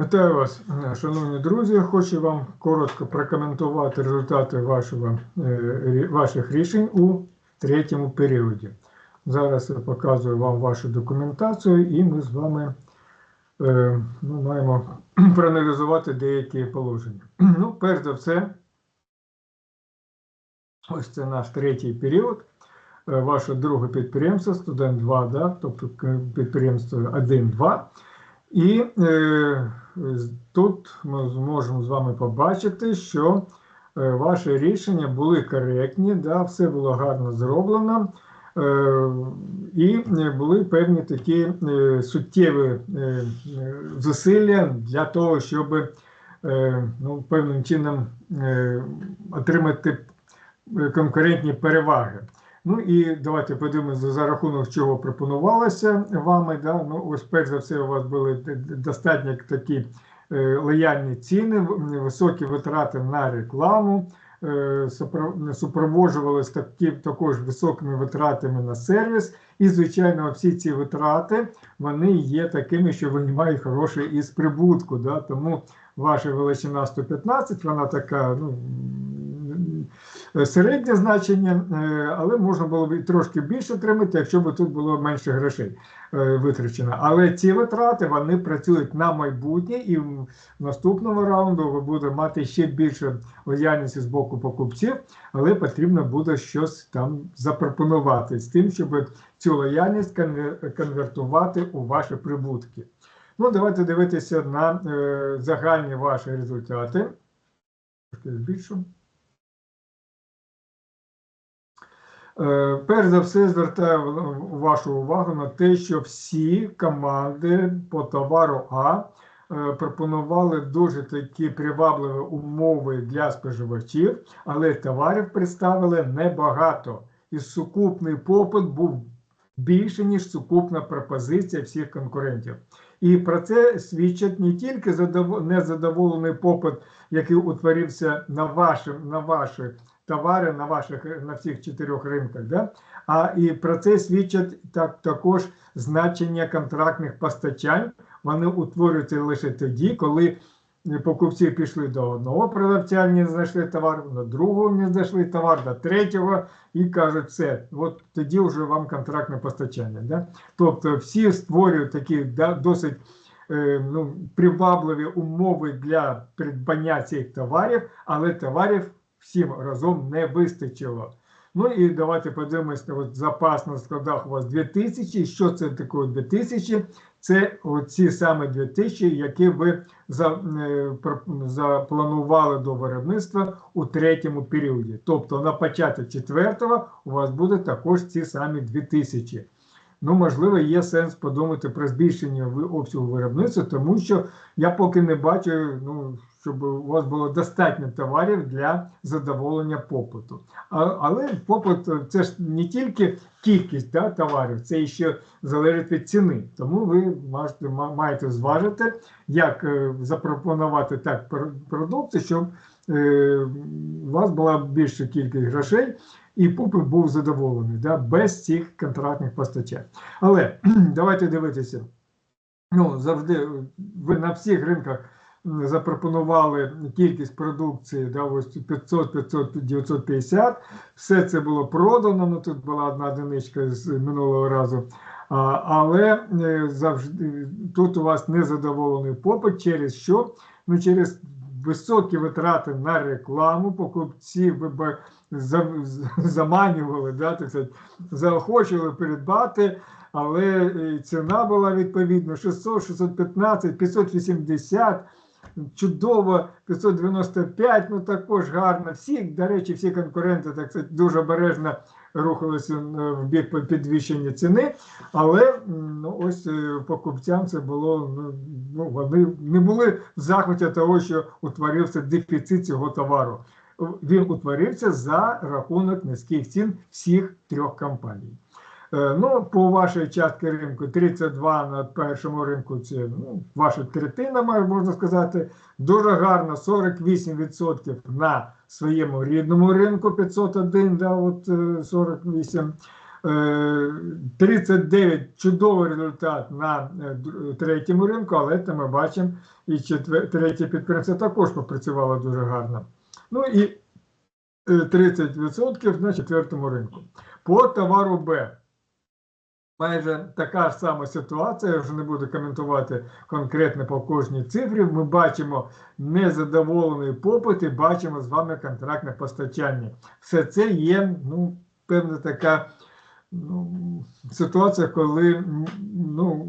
Вітаю вас, е, шановні друзі. Хочу вам коротко прокоментувати результати вашого, е, ваших рішень у третьому періоді. Зараз я показую вам вашу документацію, і ми з вами е, ну, маємо проаналізувати деякі положення. Ну, перш за все, ось це наш третій період. Ваше друге підприємство, студент 2, да, тобто підприємство 1-2. І е, тут ми зможемо з вами побачити, що е, ваші рішення були коректні, да, все було гарно зроблено. Е, і е, були певні такі е, суттєві е, е, зусилля для того, щоб е, ну, певним чином е, отримати е, конкурентні переваги. Ну і давайте подивимося, за рахунок чого пропонувалося вами. Да? Ну, ось перш за все, у вас були достатньо такі е, лояльні ціни, високі витрати на рекламу, е, супроводжувалися такі, також високими витратами на сервіс. І, звичайно, всі ці витрати вони є такими, що винімають гроші із прибутку. Да? Тому ваша величина 115, вона така, ну. М, Середнє значення, е, але можна було б і трошки більше отримати, якщо б тут було менше грошей е, витрачено. Але ці витрати вони працюють на майбутнє, і в наступному раунду ви будете мати ще більше лояльності з боку покупців, але потрібно буде щось там запропонувати з тим, щоб цю лояльність конвертувати у ваші прибутки. Ну, давайте дивитися на е, загальні ваші результати. Трошки збільшу. Перш за все, звертаю вашу увагу на те, що всі команди по товару А е, пропонували дуже такі привабливі умови для споживачів, але товарів представили небагато. І сукупний попит був більше, ніж сукупна пропозиція всіх конкурентів. І про це свідчить не тільки незадоволений попит, який утворився на ваші, на ваші товари на ваших на всіх чотирьох ринках, да? а і про це свідчать так, також значення контрактних постачань. Вони утворюються лише тоді, коли покупці пішли до одного продавця, не знайшли товар, до другого не знайшли товар, до третього і кажуть, все, от тоді вже вам контрактне постачання. Да? Тобто всі створюють такі да, досить е, ну, привабливі умови для придбання цих товарів, але товарів всім разом не вистачило. Ну і давайте подивимося, от запас на складах у вас 2000. Що це таке 2000? Це ці саме 2000, які ви е, запланували до виробництва у третьому періоді. Тобто на початок четвертого у вас буде також ці самі 2000. Ну, можливо, є сенс подумати про збільшення обсягу виробництва, тому що я поки не бачу, ну, щоб у вас було достатньо товарів для задоволення попиту. А, але попит е, це ж не тільки кількість да, товарів, це ще залежить від ціни. Тому ви можете, маєте зважити, як е, запропонувати так пр- продукцію, щоб е, у вас була більша кількість грошей. І попит був задоволений да, без цих контрактних постачань. Але давайте дивитися. Ну, завжди е, ви на всіх ринках запропонували кількість продукції, да, ось 500, 500, 950. Все це було продано. Ну тут була одна одиничка з минулого разу. А, але е, завжди тут у вас незадоволений попит через що? Ну, через високі витрати на рекламу, покупці виба- за- з- заманювали, да, так сказати, заохочували придбати, але е, ціна була відповідно 600, 615, 580, чудово, 595, ну також гарно. Всі, до речі, всі конкуренти так сказати, дуже обережно рухалися в бік підвищення ціни, але ну, ось е, покупцям це було, ну, ну, вони не були в захваті того, що утворився дефіцит цього товару. Він утворився за рахунок низьких цін всіх трьох компаній. Е, Ну, по вашій частці ринку 32 на першому ринку це ну, ваша третина, можна сказати. Дуже гарно 48% на своєму рідному ринку 501, да, от е, 48. Е, 39 чудовий результат на е, третьому ринку, але це ми бачимо, і четвер- третє підприємство також попрацювало дуже гарно. Ну і е, 30% на четвертому ринку. По товару Б. Майже така ж сама ситуація, я вже не буду коментувати конкретно по кожній цифрі. Ми бачимо незадоволений попит і бачимо з вами контрактне постачання. Все це є ну, певна така ну, ситуація, коли ну,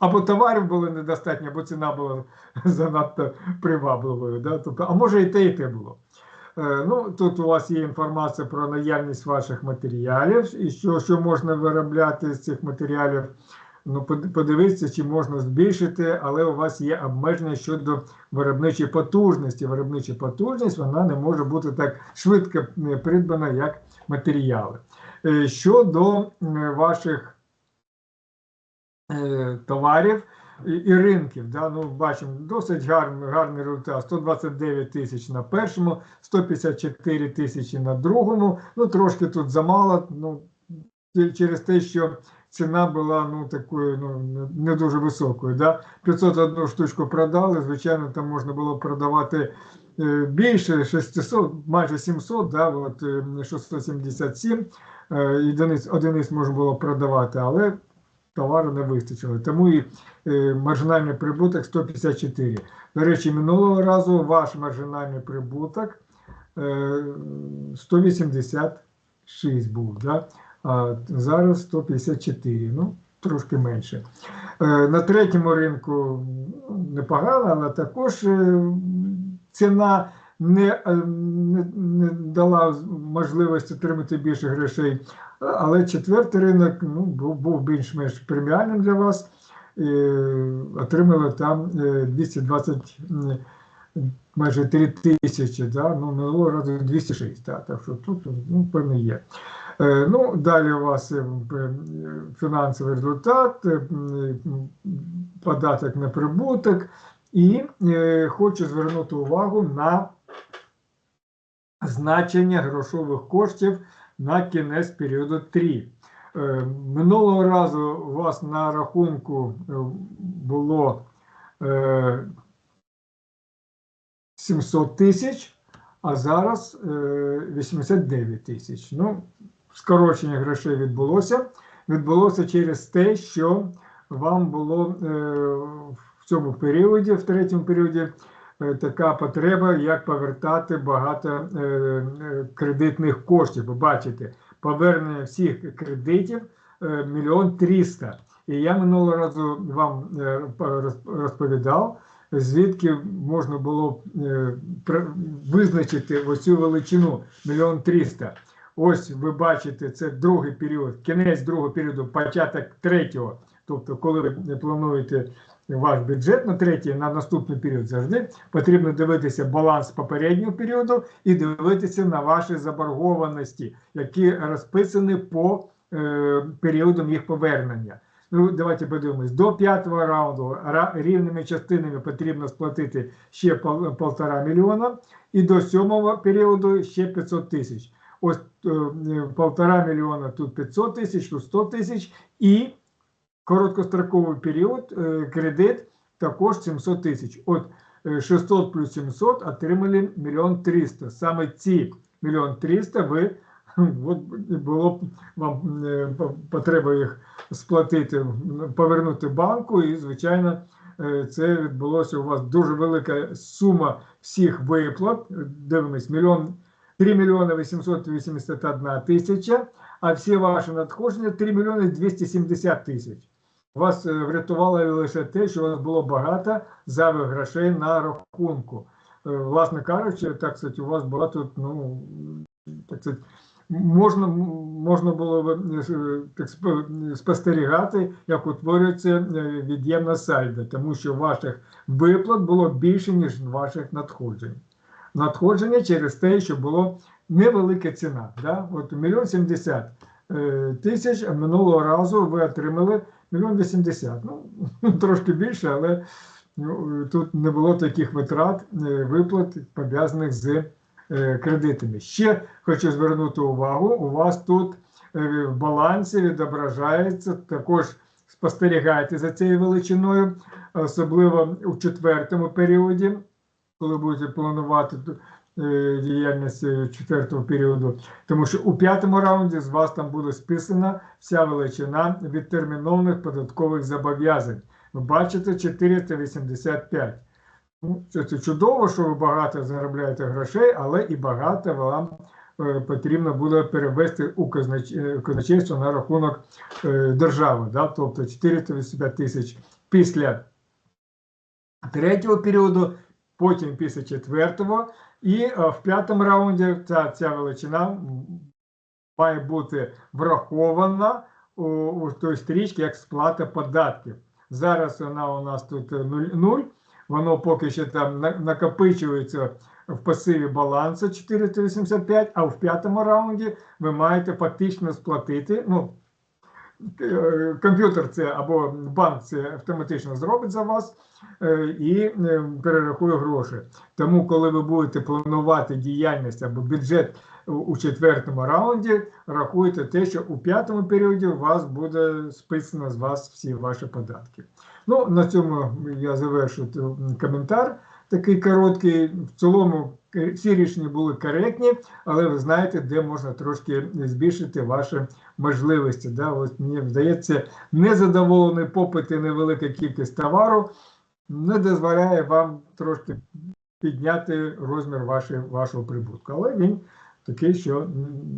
або товарів було недостатньо, або ціна була занадто привабливою. Да? Тобто, а може і те, і те було. Е, Ну, тут у вас є інформація про наявність ваших матеріалів і що, що можна виробляти з цих матеріалів. Ну, под- подивіться, чи можна збільшити, але у вас є обмеження щодо виробничої потужності. Виробнича потужність вона не може бути так швидко придбана, як матеріали. Е, Щодо ваших товарів і, і ринків, да, ну, бачимо досить гарний, гарний результат. 129 тисяч на першому, 154 тисячі на другому. Ну, трошки тут замало. Ну, через те, що ціна була ну, такою ну, не- дуже високою. Да? 501 штучку продали, звичайно, там можна було продавати е, більше 600, майже 700, да, от, е, 677 е, одиниць, одиниць можна було продавати, але товару не вистачило. Тому і е, маржинальний прибуток 154. До речі, минулого разу ваш маржинальний прибуток е, 186 був, да? а зараз 154, ну, трошки менше. Е, На третьому ринку непогано, але також е, ціна не, е, не, не дала можливості отримати більше грошей. Але четвертий ринок ну, був, більш-менш преміальним для вас. І отримали там е, 220, майже 3 тисячі, да? ну, минулого разу 206, да? так що тут ну, певно є. Е, Ну, далі у вас е, фінансовий результат, е, податок на прибуток. І е, хочу звернути увагу на значення грошових коштів на кінець періоду 3. Е, Минулого разу у вас на рахунку е, було е, 700 тисяч, а зараз е, 89 тисяч. Ну, скорочення грошей відбулося. Відбулося через те, що вам було е, в цьому періоді, в третьому періоді, е, така потреба, як повертати багато е, е, кредитних коштів. Ви бачите, повернення всіх кредитів е, мільйон тріста. І я минулого разу вам е, розповідав, звідки можна було е, визначити оцю величину мільйон тріста. Ось ви бачите, це другий період, кінець другого періоду, початок третього. Тобто, коли ви плануєте ваш бюджет на третій, на наступний період завжди потрібно дивитися баланс попереднього періоду і дивитися на ваші заборгованості, які розписані по е, періодам їх повернення. Ну, давайте подивимось. До п'ятого раунду рівними частинами потрібно сплатити ще пол- полтора мільйона, і до сьомого періоду ще 500 тисяч. Ось е, полтора мільйона, тут 500 тисяч, тут 100 тисяч, і короткостроковий період, е, кредит також 700 тисяч. От е, 600 плюс 700 отримали мільйон 300. Саме ці мільйон 300 ви от було б вам е, по- потреба їх сплатити, повернути банку, і звичайно. е, Це відбулося у вас дуже велика сума всіх виплат. Дивимось, мільйон 3 мільйони 881 тисяча, а всі ваші надходження 3 мільйони 270 тисяч. Вас е, врятувало лише те, що у вас було багато зайвих грошей на рахунку. Е, Власне кажучи, так сказати, у вас була тут, ну, так сказати, можна, можна було е, так спостерігати, як утворюється від'ємна сальдо, тому що ваших виплат було більше, ніж ваших надходжень надходження через те, що було невелика ціна. Да? От мільйон сімдесят тисяч, минулого разу ви отримали мільйон вісімдесят. Ну, трошки більше, але ну, тут не було таких витрат, е, виплат, пов'язаних з е, кредитами. Ще хочу звернути увагу, у вас тут е, в балансі відображається. Також спостерігайте за цією величиною, особливо у четвертому періоді, коли будете планувати діяльність е, четвертого періоду. Тому що у п'ятому раунді з вас там буде списана вся величина відтермінованих податкових зобов'язань. Ви бачите 485. Ну, Це, чудово, що ви багато заробляєте грошей, але і багато вам е, потрібно буде перевести у е, казначейство на рахунок держави. Да? Тобто 485 тисяч після третього періоду, потім після четвертого, і е, в п'ятому раунді ця, ця величина має бути врахована у, у той стрічці як сплата податків. Зараз вона у нас тут 0, воно поки що там накопичується в пасиві балансу 485, а в п'ятому раунді ви маєте фактично сплатити. Ну, комп'ютер це або банк це автоматично зробить за вас е, і е, перерахує гроші. Тому, коли ви будете планувати діяльність або бюджет у четвертому раунді, рахуйте те, що у п'ятому періоді у вас буде списано з вас всі ваші податки. Ну, на цьому я завершу коментар такий короткий. В цілому е, всі рішення були коректні, але ви знаєте, де можна трошки збільшити ваші можливості. Да? Ось мені здається, незадоволений попит і невелика кількість товару не дозволяє вам трошки підняти розмір вашої, вашого прибутку. Але він такий, що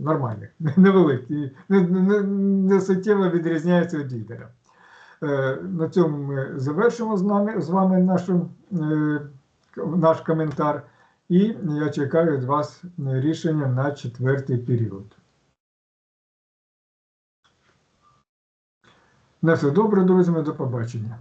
нормальний, невеликий, не, не, не суттєво відрізняється від лідера. Е, На цьому ми завершимо з нами з вами нашу, е, наш коментар. І я чекаю від вас рішення на четвертий період. На все добре, друзі, до побачення.